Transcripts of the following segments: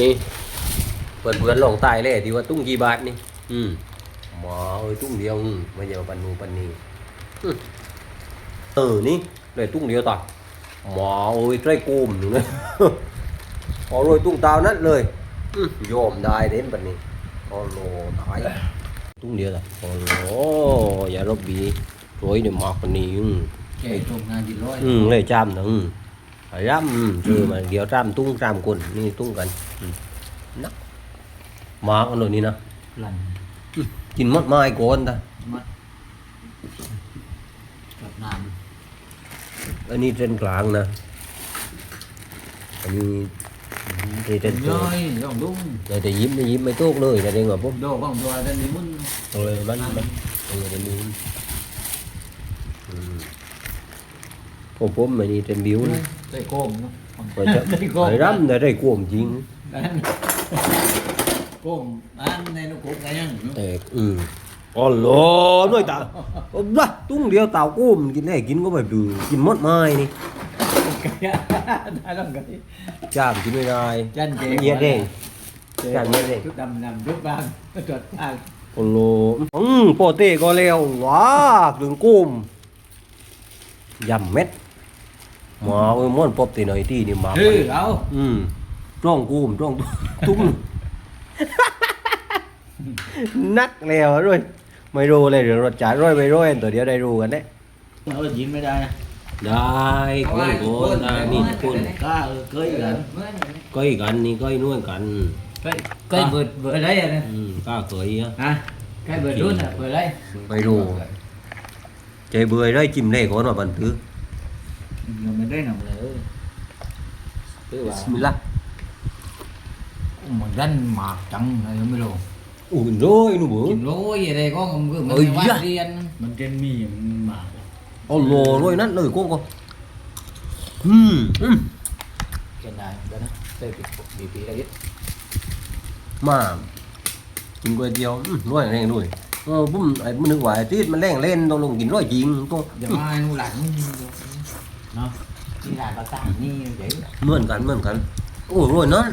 นี่เปิดเพื่อนลองตายเลยที่ว่าตุ้งกี่บาทนี่ อืมหมอเอ้ยตุ้งเดียวอืมไม่เยาปันนูปันนีอืมเออนี่เลยตุ้งเดียวต่อหมอเอ้ยใจกูมอยู่นะพอโรยตุ้งตาวนั้นเลยอืมโยมได้เด่นปันนี้โอ้โหตายตุ้งเดียวต่อโอ้โหอย่ารบบีโรยเดี๋ยวหมอกปันนี้อืมแก่ตรงงานดีร้อย ừ lấy trăm nữa ừ phải lắm ừ. chứ mà kiểu trăm tung trăm quần ni tung gần ừ. nắp mà con rồi ni nè หลัน chín mất mai của anh ta มัดกับน้ anh đi trên làng nè anh đi đi ำ trên ย่อ chỗ ยย่องดุ้ง này thì dính dính mấy tốt nơi là đây ngập bốc โดกของตัวดันนี้มึน rồi bắn bắn rồi đây đi ừ. Phô phốm mày đi trên biếu nữa ใส่โกมเนาะ phải chậm ใส่โกม phải lắm để đây cuồng chín นั่นโกมอันในลูกโกมกันยัง Để, ừ. Ồ lô, nói tao Ồ bà, tung điêu tao cô mình kín này kín có phải từ kín mất mai đi ได้ต้องกัน Chàm kín bên này จันเจ Nhiệt đi Chàm nhiệt đi ชุดดำดำชุดบางชุดบาง Ồ lô Ừ, bỏ tê có leo Quá, đường côm Dầm mét Mà ơi, muốn bóp tê này tí đi mà ชื่อเรา Ừ Trông côm, trông tung Nắc leo rồi Mày rô này rồi trả rồi mày rồi Tụi đéo đây rô gần đấy เรายินไม่ ได้นะได้คนคนได้นี่คนกล้าเออเคยกันก้อยกันนี่ก้อยนวดกันเคยเคยเบิดเบิดอะไรอะเนี่ยอืมกล้าเคยอะฮะเคยเบิดรุ่นอะเบิดอะไรไปดูใจเบื่อได้จิ้มได้ก่อนว่าบันทึกยังไม่ได้หนังเลยคือว่าบิสมิลลาห์มันดันหมากจังอะไรไม่รู้อุ่น rồi nó bữa กินโรยอะไรก็คือมันเอ้ยว่าย่า เรียนมันจะมีมันหมาก ô lồ rồi nát lời cô con ừ ừ แค่ไหนกันนะได้ปีปีปีอะไร mà กินก๋วยเตี๋ยวอืมร้อยแรงด้วยเออผมไอ้มันนึกว่าไอ้ที่มันแรงเล่นต้องลงกินร้อยจริงก็อย่ามาหนูหลัง เนาะที่หลานประสานนี่เดี๋ยวเหมือนกันเหมือนกันโอ้ร้อยนั้น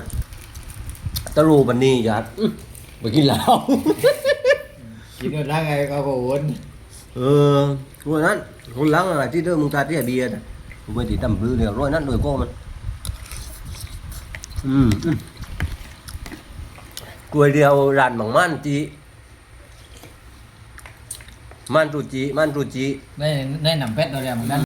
ตะรูบันนี้จัดอื้อไปกินเหล้ากินอะไรไงก็โหน ừ rồi nát con lắng là tí đưa mùng ta tí là bia này bây thì tầm bự đều rồi nát rồi cô mà ừ ừ. cuối điều ràn bằng man chị man trụ chị man trụ chị ได้ได้นำเพชรเราเรียนมันดัน